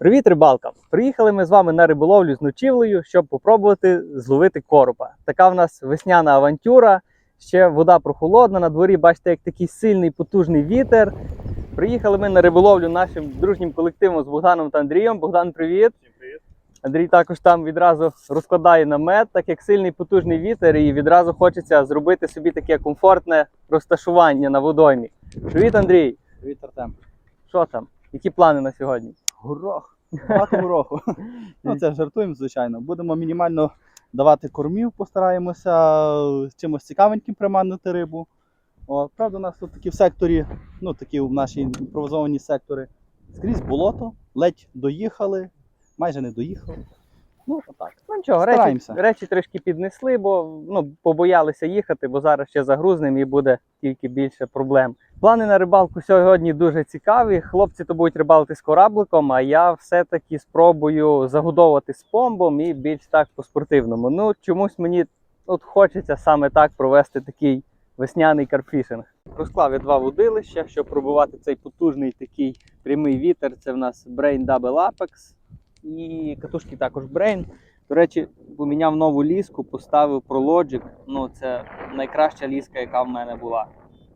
Привіт, рибалка! Приїхали ми з вами на риболовлю з ночівлею, щоб попробувати зловити коропа. Така в нас весняна авантюра. Ще вода прохолодна. На дворі бачите, як такий сильний потужний вітер. Приїхали ми на риболовлю нашим дружнім колективом з Богданом та Андрієм. Богдан, привіт! Всім привіт. Андрій також там відразу розкладає намет, так як сильний потужний вітер, і відразу хочеться зробити собі таке комфортне розташування на водоймі. Привіт, Андрій! Привіт, Артем. Що там? Які плани на сьогодні? Горох. Багато гороху. ну, це жартуємо, звичайно. Будемо мінімально давати кормів, постараємося чимось цікавеньким приманити рибу. О, правда, у нас тут такі в секторі, ну такі в наші імпровизовані сектори. Скрізь болото, ледь доїхали, майже не доїхали. Ну, отак. Ну нічого, речі, Стараємося. речі трішки піднесли, бо ну, побоялися їхати, бо зараз ще загрузнемо і буде тільки більше проблем. Плани на рибалку сьогодні дуже цікаві. Хлопці то будуть рибалити з корабликом, а я все-таки спробую загодовувати з помбом і більш так по-спортивному. Ну, чомусь мені от хочеться саме так провести такий весняний карпфішинг. Розклав я два водилища, щоб пробувати цей потужний такий прямий вітер. Це в нас Brain Double Apex і катушки також Brain. До речі, поміняв нову ліску, поставив ProLogic. Ну, це найкраща ліска, яка в мене була.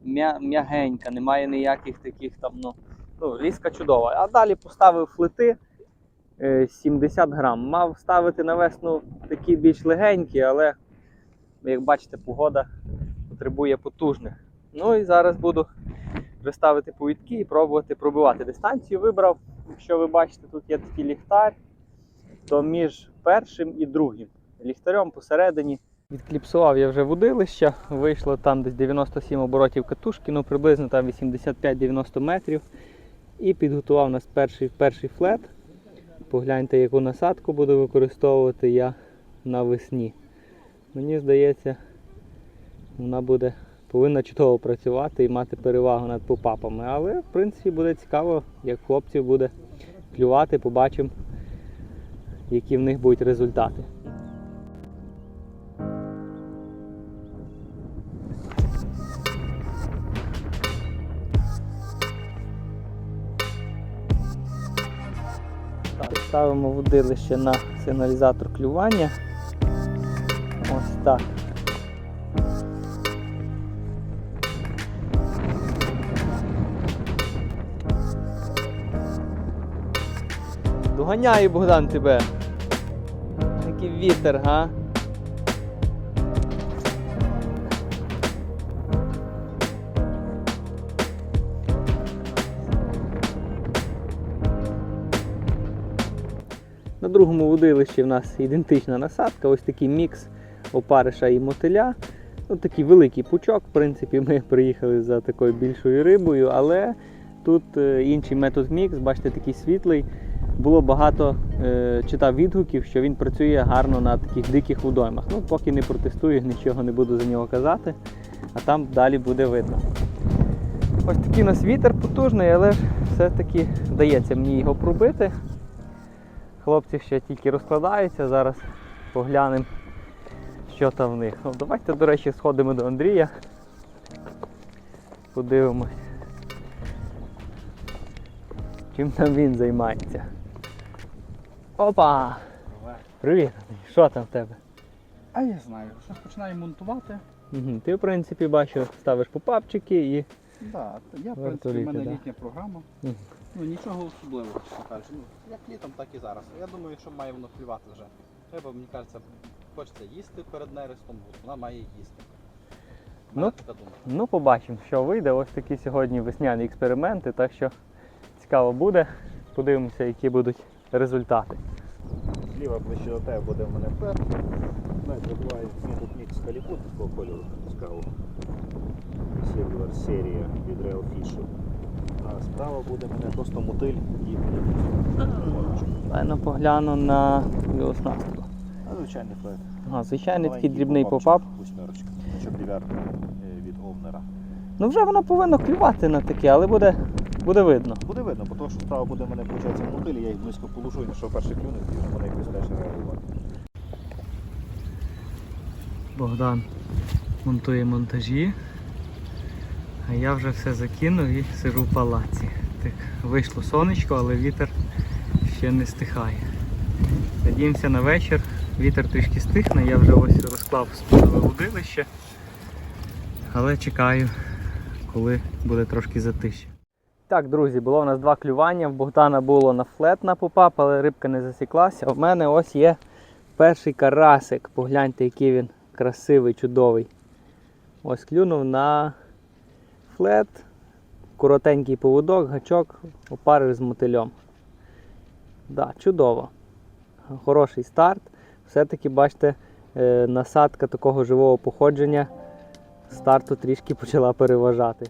М'я- М'ягенька, немає ніяких таких там, ну, ну, ліска чудова. А далі поставив флити е, 70 грам. Мав ставити на весну такі більш легенькі, але, як бачите, погода потребує потужних. Ну і зараз буду вже ставити повідки і пробувати пробивати. Дистанцію вибрав. Якщо ви бачите, тут є такий ліхтар, то між першим і другим ліхтарем посередині. Відкліпсував я вже водилища, вийшло там десь 97 оборотів катушки, ну приблизно там 85-90 метрів. І підготував нас перший, перший флет. Погляньте, яку насадку буду використовувати я навесні. Мені здається, вона буде повинна чудово працювати і мати перевагу над попапами. Але в принципі буде цікаво, як хлопців буде клювати, побачимо, які в них будуть результати. Ставимо водилище на сигналізатор клювання. Ось так. Доганяю, Богдан, тебе. Який вітер, га? На другому водилищі в нас ідентична насадка, ось такий мікс опариша і мотиля. Ну, такий великий пучок. В принципі, ми приїхали за такою більшою рибою, але тут е, інший метод мікс, бачите, такий світлий. Було багато е, читав відгуків, що він працює гарно на таких диких водоймах. Ну, поки не протестую, нічого не буду за нього казати, а там далі буде видно. Ось такий у нас вітер потужний, але ж все-таки вдається мені його пробити. Хлопці ще тільки розкладаються, зараз поглянемо, що там в них. Ну, давайте, до речі, сходимо до Андрія. Подивимось. Чим там він займається. Опа! Привіт! Що там в тебе? А я знаю, щось починаю монтувати. Угу. Ти, в принципі, бачу, ставиш попапчики і. Да, я, в принципі, в мене да. літня програма. Мгм. Ну нічого особливого, що кажуть. Ну, як літом, так і зараз. Я думаю, що має воно клювати вже. Треба, мені кажеться, хочеться їсти перед нерестом, вона має їсти. Ну. Ну, побачимо, що вийде. Ось такі сьогодні весняні експерименти, так що цікаво буде. Подивимося, які будуть результати. Зліва ближче до тебе буде в мене пер. Навіть забуває тут мікс каліпут такого кольору цікаво. Silver серія від Real Fish. А справа буде в мене просто мотиль і Дай погляну на оснастку. А звичайний флет. Ага, звичайний такий дрібний попап. Восьмерочка. Значок дев'ятка е, від Овнера. Ну вже воно повинно клювати на таке, але буде, буде видно. Буде видно, бо то, що справа буде в мене виходить мотиль, я їх близько полушу, і на що перший клюне, і вже мене якось теж реагувати. Богдан монтує монтажі, а я вже все закинув і сижу в палаці. Так, вийшло сонечко, але вітер ще не стихає. Надіємося на вечір. Вітер трішки стихне, я вже ось розклав спускове удилище. Але чекаю, коли буде трошки затишя. Так, друзі, було у нас два клювання. В Богдана було на флет на попап, але рибка не засіклася. А в мене ось є перший карасик. Погляньте, який він красивий, чудовий. Ось клюнув на флет, коротенький поводок, гачок, опарив з мотильом. Да, чудово. Хороший старт. Все-таки, бачите, е, насадка такого живого походження старту трішки почала переважати.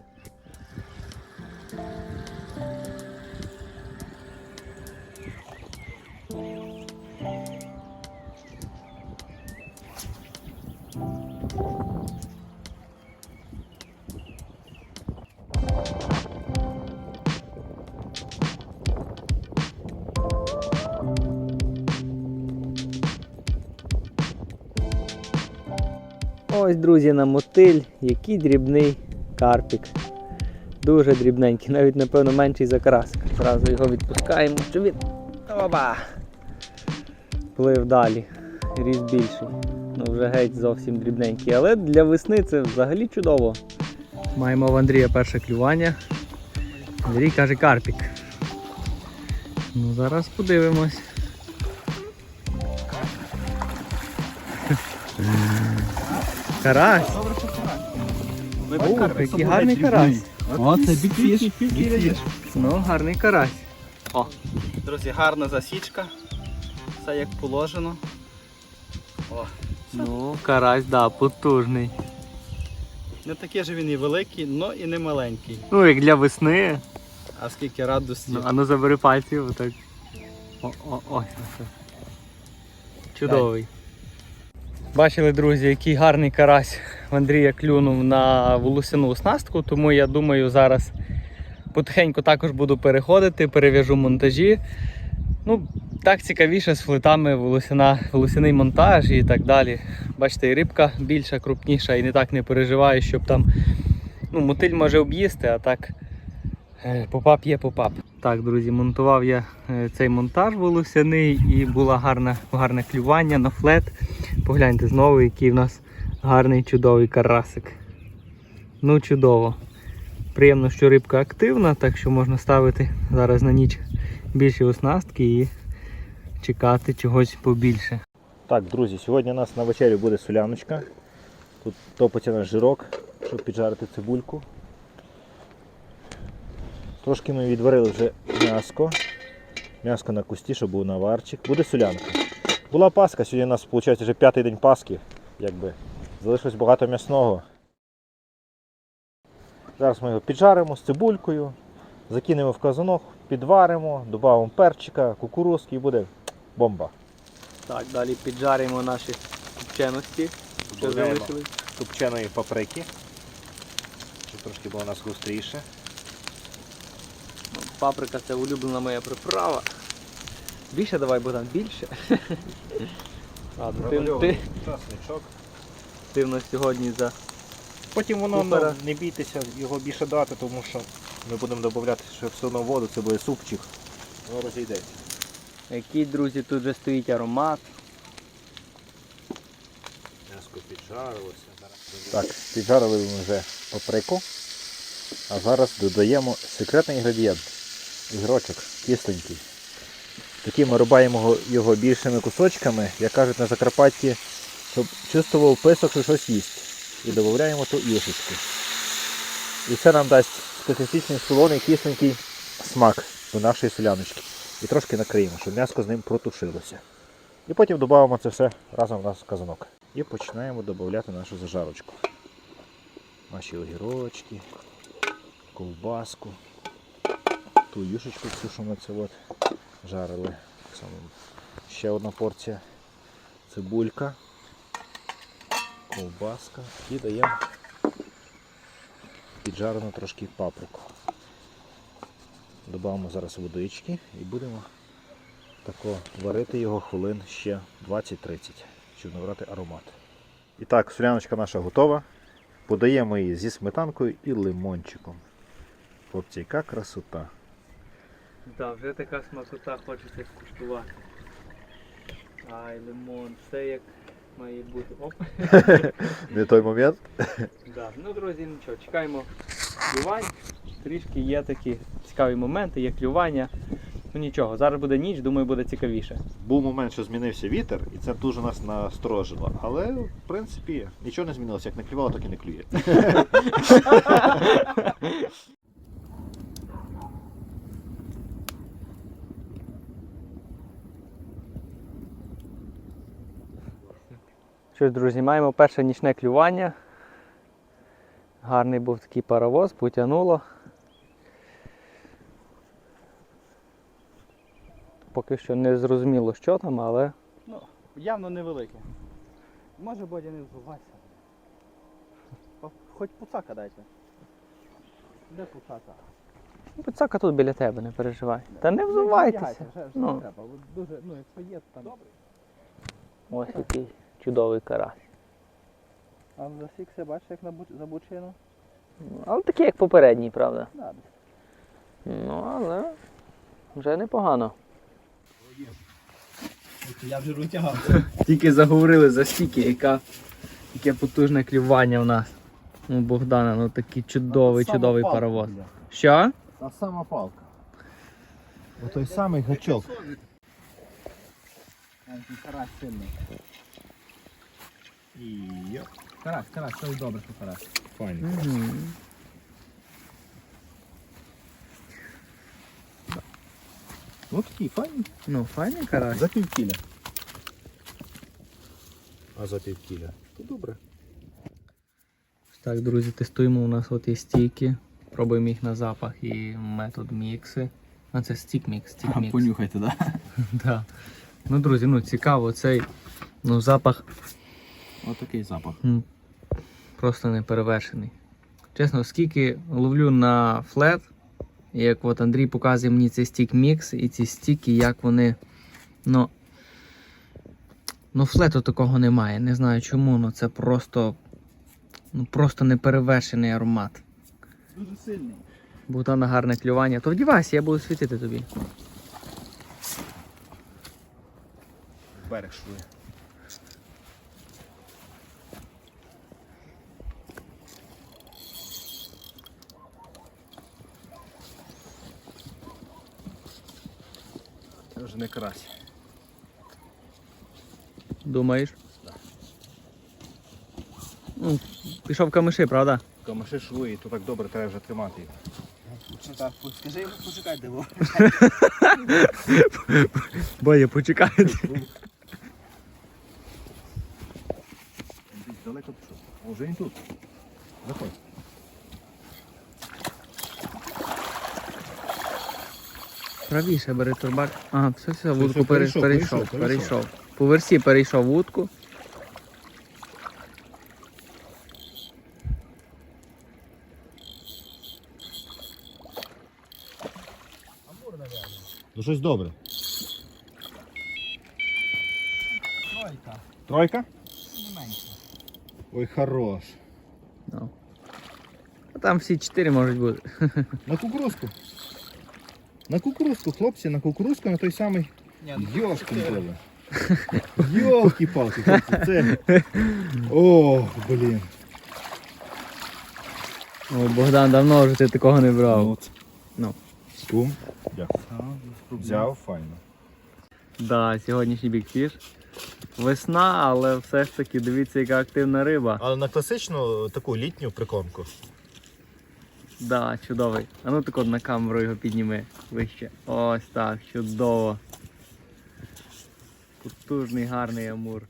Ось, друзі, на мотиль, який дрібний карпік. Дуже дрібненький, навіть, напевно, менший за карасик. Зразу його відпускаємо, щоб він. Оба! Плив далі. Ріс більший. Ну вже геть зовсім дрібненький. Але для весни це взагалі чудово. Маємо в Андрія перше клювання. Андрій каже карпік. Ну зараз подивимось. Карась. Ух, який гарний карась. О, це бікфіш. Ну, гарний карась. Друзі, гарна засічка. Все як положено. О, Ну, карась, да, потужний. не такий же він і великий, але і не маленький. Ну, як для весни. А скільки радості. Ну, а ну забери пальці, отак. О, о, ось. Чудовий. Бачили, друзі, який гарний карась в Андрія клюнув на волосяну оснастку, тому я думаю, зараз потихеньку також буду переходити, перев'яжу монтажі. Ну, так цікавіше з флетами волосяна, волосяний монтаж і так далі. Бачите, і рибка більша, крупніша і не так не переживаю, щоб там ну, мотиль може об'їсти, а так Попап є попап. Так, друзі, монтував я е, цей монтаж волосяний і було гарне, гарне клювання на флет. Погляньте знову, який в нас гарний чудовий карасик. Ну, чудово. Приємно, що рибка активна, так що можна ставити зараз на ніч більші оснастки і чекати чогось побільше. Так, друзі, сьогодні у нас на вечерю буде соляночка. Тут топиться наш жирок, щоб піджарити цибульку. Трошки ми відварили вже м'яско. М'яско на кусті, щоб був наварчик. Буде солянка. Була паска, сьогодні у нас виходить вже п'ятий день паски. Якби. Залишилось багато м'ясного. Зараз ми його піджаримо з цибулькою, закинемо в казанок, підваримо, додамо перчика, кукурузки і буде бомба. Так, далі піджаримо наші копченості, що залишились. тупченої паприки, щоб трошки було у нас густріше. Паприка це улюблена моя приправа. Більше давай, Богдан, більше. Ладно, ти, ти, Часничок. ти в нас сьогодні за. Потім воно Супера. ну, не бійтеся його більше дати, тому що ми будемо додавати ще все одно воду, це буде супчик. Воно розійдеться. Який, друзі, тут вже стоїть аромат. М'яско піджарилося. Так, піджарили ми вже паприку. А зараз додаємо секретний інгредієнт. Ігрочок кисленький. Такий ми рубаємо його- більшими кусочками, як кажуть на Закарпатті, щоб чувствував писок, що щось їсть. І додаємо ту ішечку. І це нам дасть специфічний солоний кисленький смак до нашої соляночки. І трошки накриємо, щоб м'яско з ним протушилося. І потім додаємо це все разом в наш казанок. І починаємо додати нашу зажарочку. Наші огірочки, ковбаску, ту юшечку цю, що ми це от жарили. Ще одна порція цибулька, ковбаска і даємо піджарену трошки паприку. Додамо зараз водички і будемо тако варити його хвилин ще 20-30, щоб набрати аромат. І так, соляночка наша готова. Подаємо її зі сметанкою і лимончиком. Хлопці, яка красота. Так, вже така смакота хочеться скуштувати. Ай, лимон, все як має бути. Оп. Не той момент. Да. Ну, друзі, нічого, чекаємо клювань. Трішки є такі цікаві моменти, є клювання. Ну нічого, зараз буде ніч, думаю, буде цікавіше. Був момент, що змінився вітер, і це дуже нас насторожило. Але, в принципі, нічого не змінилося. Як не клювало, так і не клює. Що ж, друзі, маємо перше нічне клювання. Гарний був такий паровоз, потягнуло. Поки що не зрозуміло, що там, але Ну, явно невелике. Може Бодя не взувайся. Хоч пуцака дайте. Де пуцака? ну, пицака тут біля тебе, не переживай. Та не взувайтеся. вдягайся, Вже, вже Ну. не треба. Дуже, ну, якщо є, то там. Добре. Ось який чудовий карась. А засікся, бачиш, як на буч- за бучину? Але такий, як попередній, правда? Да. Ну, але вже непогано. Я вже витягав. Тільки заговорили за стільки, яка, яке потужне клювання в нас. У Богдана, ну такий чудовий, чудовий паровоз. Що? Та сама палка. Отой самий гачок. Карась сильний. І Карась, карась, це добре, що карась. файно. Ну такий файний. Ну, файний карась. За півкіля. А за півкіля? То добре. Так, друзі, тестуємо. У нас от є стійки. Пробуємо їх на запах і метод мікси. А це стік мікс, стік мікс. Понюхайте, так? Да. Ну, друзі, ну цікаво, цей ну, запах Отакий запах. просто не перевершений. Чесно, скільки ловлю на флет, як от Андрій показує мені цей стік мікс і ці стіки, як вони. Ну, ну флету такого немає. Не знаю чому, але це просто, ну, просто неперевершений аромат. Дуже сильний. Богдана гарне клювання. То вдівайся, я буду світити тобі. Берег шує. Вже не карась. Думаєш? Ну, пішов камиши, правда? Камаши шує, і то так добре треба вже тримати їх. Так, скажи йому, почекай, де во. Боє, почекайте. Далеко пішов. Вже він тут. Заходь. Правіше бери турбак. Ага, все, все, вудку все, пере- перейшов, перейшов, перейшов, перейшов. По версі перейшов вудку. Ну щось добре. Тройка. Тройка? Не менше. Ой, хорош. Ну. А там всі чотири можуть бути. На кукурузку. На кукурузку, хлопці, на кукурузку, на той самий ну, Йошкін поле. Йолки-палки, хлопці, це. О, блін. О, Богдан, давно вже ти такого не брав. От. Ну. Скум. Дякую. Взяв, файно. Да, сьогоднішній бікфіш. Весна, але все ж таки дивіться, яка активна риба. Але на класичну таку літню прикормку. Да, чудовий. А ну так на камеру його підніми вище. Ось так, чудово. Потужний, гарний амур.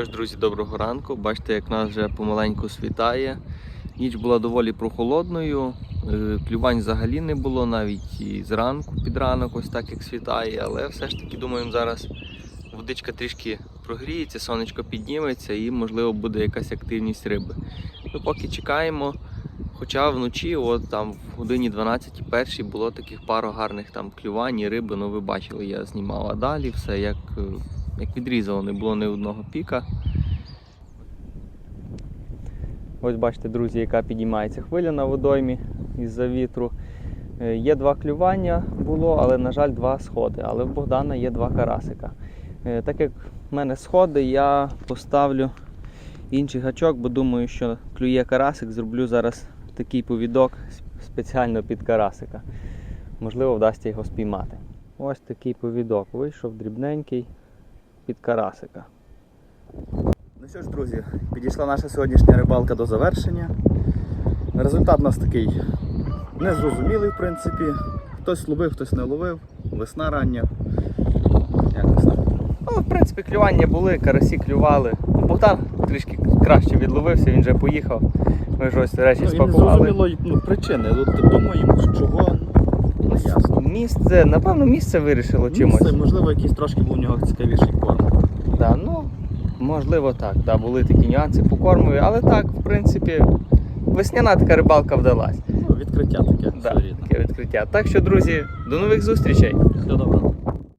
Що ж, друзі, доброго ранку. Бачите, як нас вже помаленьку світає. Ніч була доволі прохолодною, е, клювань взагалі не було, навіть і зранку під ранок, ось так як світає, але все ж таки думаємо, зараз водичка трішки прогріється, сонечко підніметься і, можливо, буде якась активність риби. Ну, поки чекаємо. Хоча вночі, от там в годині 12 першій було таких пару гарних там клювань і риби, ну ви бачили, я знімав, а далі все як, е, як відрізало, не було ні одного піка. Ось бачите, друзі, яка підіймається хвиля на водоймі із-за вітру. Е, Є два клювання було, але, на жаль, два сходи. Але в Богдана є два карасика. Е, Так як в мене сходи, я поставлю інший гачок, бо думаю, що клює карасик, зроблю зараз такий повідок спеціально під карасика. Можливо, вдасться його спіймати. Ось такий повідок вийшов дрібненький під карасика. Ну що ж, друзі, підійшла наша сьогоднішня рибалка до завершення. Результат у нас такий незрозумілий, в принципі. Хтось ловив, хтось не ловив. Весна рання. Якось так. Ну, в принципі, клювання були, карасі клювали. Ну, Богдан трішки краще відловився, він вже поїхав. Ми ж ось речі Ну, спакували. зрозуміло ну, причини. Думаємо, чого не ясно. Місце, напевно, місце вирішило чимось. Місце, можливо, якийсь трошки був у нього цікавіший корм. Да, ну, можливо, так. Да, були такі нюанси по кормові, але так, в принципі, весняна така рибалка вдалась. Ну, відкриття таке Да, таке відкриття. Так що, друзі, до нових зустрічей! Все добре.